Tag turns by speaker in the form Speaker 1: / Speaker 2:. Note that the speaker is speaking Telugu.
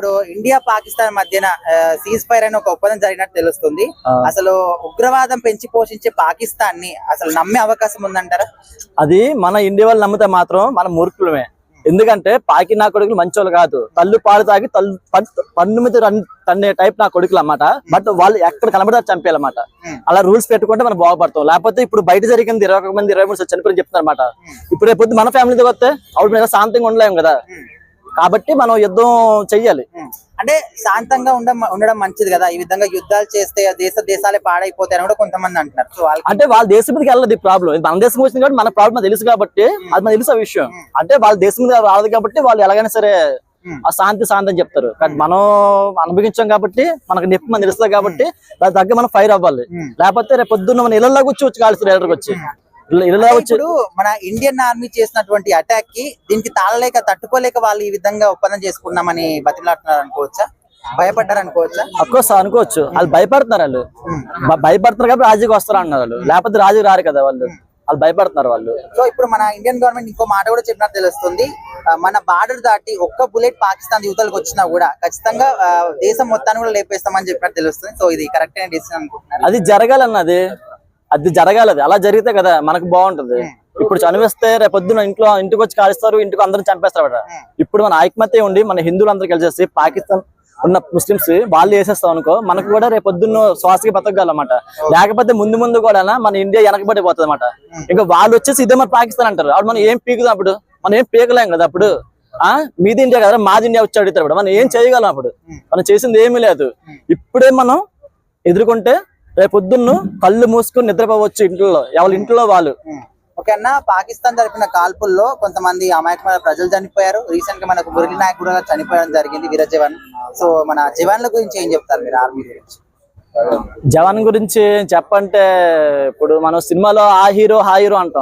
Speaker 1: ఇప్పుడు ఇండియా పాకిస్తాన్ మధ్యన సీజ్ ఫైర్ అనే ఒక ఒప్పందం జరిగినట్టు తెలుస్తుంది. అసలు ఉగ్రవాదం పెంచి పోషించే పాకిస్తాన్ని అసలు నమ్మే అవకాశం ఉందంటారా?
Speaker 2: అది మన ఇండియా వాళ్ళు నమ్మితే మాత్రం మన మూర్ఖులమే. ఎందుకంటే పాకి నా కొడుకులు మంచోళ్ళు కాదు. తల్లు పాలు తాగి తల్లు పన్- పన్ను మీద రన్ తన్నే టైప్ నా కొడుకులు అన్నమాట. బట్ వాళ్ళు ఎక్కడ కనబడితే చంపేయాలన్నమాట.
Speaker 1: Hmm.
Speaker 2: అలా రూల్స్ పెట్టుకుంటే మనం బాగుపడతాం. లేకపోతే ఇప్పుడు బయట జరిగింది ఇరవై ఒక మంది ఇరవై మూడు చనిపోయి చెప్తున్నారు అనమాట ఇప్పుడు రేపు మన ఫ్యామిలీతో వస్తే అప్పుడు మీద శాంతంగా ఉండలేము కదా. కాబట్టి మనం యుద్ధం చెయ్యాలి.
Speaker 1: అంటే శాంతంగా ఉండ ఉండడం మంచిది కదా. ఈ విధంగా యుద్ధాలు చేస్తే దేశ దేశాలే పాడైపోతాయని కూడా కొంతమంది అంటున్నారు. సో
Speaker 2: అంటే వాళ్ళ దేశం మీదకి వెళ్ళదు ప్రాబ్లం మన దేశం వచ్చింది కాబట్టి మన ప్రాబ్లం తెలుసు కాబట్టి అది మనకు తెలుసు విషయం. అంటే వాళ్ళ దేశం మీద రాదు కాబట్టి వాళ్ళు ఎలాగైనా సరే. ఆ శాంతి శాంతి అని చెప్తారు కానీ మనం అనుభవించాం కాబట్టి మనకు నొప్పి మనం తెలుస్తుంది కాబట్టి దాని తగ్గ మనం ఫైర్ అవ్వాలి. లేకపోతే రేపు పొద్దున్న మన ఇళ్ళలోకి వచ్చి వచ్చి కాల్స్తారు ఎల్లరికి వచ్చి.
Speaker 1: ఇప్పుడు మన ఇండియన్ ఆర్మీ చేసినటువంటి అటాక్కి దీనికి తాళలేక తట్టుకోలేక వాళ్ళు ఈ విధంగా ఒప్పందం చేసుకున్నామని బతిలాడుతున్నారు అనుకోవచ్చా? భయపడ్డారు అనుకోవచ్చా?
Speaker 2: అఫ్కోర్స్ అనుకోవచ్చు. వాళ్ళు భయపడుతున్నారు వాళ్ళు. భ- భయపడుతున్నారు కాబట్టి రాజీకి వస్తారు అన్నారు వాళ్ళు. లేకపోతే రాజీకి రారు కదా వాళ్ళు. వాళ్ళు భయపడుతున్నారు వాళ్ళు.
Speaker 1: సో ఇప్పుడు మన ఇండియన్ గవర్నమెంట్ ఇంకో మాట కూడా చెప్పినట్టు తెలుస్తుంది. మన బార్డర్ దాటి ఒక్క బుల్లెట్ పాకిస్తాన్ యువతలకు వచ్చినా కూడా ఖచ్చితంగా దేశం మొత్తాన్ని కూడా లేపేస్తామని చెప్పినట్టు తెలుస్తుంది. సో ఇది కరెక్ట్ అయిన డిసిషన్ అనుకుంటున్నారు
Speaker 2: అది జరగాలన్నది అది జరగాలి అది. అలా జరిగితే కదా మనకు బాగుంటది. ఇప్పుడు చనివేస్తే రేపు పొద్దున ఇంట్లో ఇంటికి వచ్చి కాలుస్తారు ఇంటికి అందరం చంపేస్తారు. ఇప్పుడు మన ఐకమత్య ఉండి మన హిందువులు అందరూ కలిసేసి పాకిస్తాన్ ఉన్న ముస్లిమ్స్ వాళ్ళు వేసేస్తాం అనుకో మనకు కూడా రేపు పొద్దున్న శ్వాసకి బతకగలమాట. లేకపోతే ముందు ముందు కూడా మన ఇండియా వెనకబడిపోతుంది అనమాట ఇంకా వాళ్ళు వచ్చేసి ఇదే మన పాకిస్తాన్ అంటారు. అప్పుడు మనం ఏం పీకుదాం అప్పుడు? మనం ఏం పీకలేం కదా అప్పుడు? ఆ? మీది ఇండియా కదా మాది ఇండియా వచ్చి అడుగుతారు మనం ఏం చేయగలం అప్పుడు? మనం చేసింది ఏమీ లేదు. ఇప్పుడే మనం ఎదుర్కొంటే రేపు పొద్దున్న కళ్ళు మూసుకొని నిద్రపోవచ్చు ఇంట్లో ఎవరి ఇంట్లో వాళ్ళు.
Speaker 1: ఓకే అన్న పాకిస్తాన్ జరిపిన కాల్పుల్లో కొంతమంది అమాయకమైన ప్రజలు చనిపోయారు. రీసెంట్గా మనకు మురళి నాయక్ కూడా చనిపోవడం జరిగింది వీర జవాన్. సో మన జవాన్ల గురించి ఏం చెప్తారు మీరు ఆర్మీ గురించి?
Speaker 2: జవాన్ గురించి చెప్పంటే ఇప్పుడు మనం సినిమాలో ఆ హీరో ఆ హీరో అంటాం.